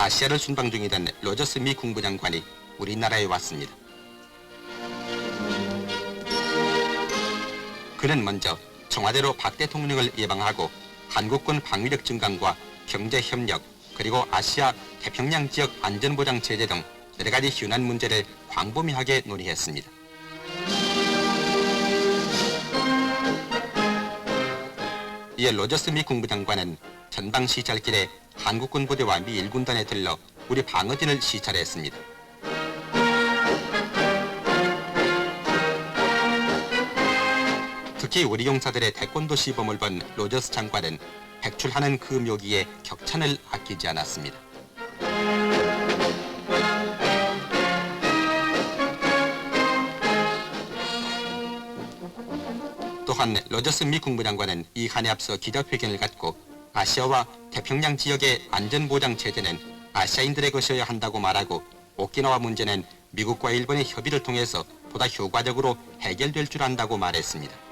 아시아를 순방 중이던 로저스 미 국무장관이 우리나라에 왔습니다. 그는 먼저 청와대로 박 대통령을 예방하고 한국군 방위력 증강과 경제 협력 그리고 아시아 태평양 지역 안전보장 체제 등 여러 가지 현안 문제를 광범위하게 논의했습니다. 이에 로저스 미 국무장관은 전방 시찰길에 한국군 부대와 미 일군단에 들러 우리 방어진을 시찰했습니다. 특히 우리 용사들의 태권도 시범을 본 로저스 장관은 백출하는 그 묘기에 격찬을 아끼지 않았습니다. 또한 로저스 미 국무장관은 이 한에 앞서 기자회견을 갖고 아시아와 태평양 지역의 안전보장 체제는 아시아인들의 것이어야 한다고 말하고 오키나와 문제는 미국과 일본의 협의를 통해서 보다 효과적으로 해결될 줄 안다고 말했습니다.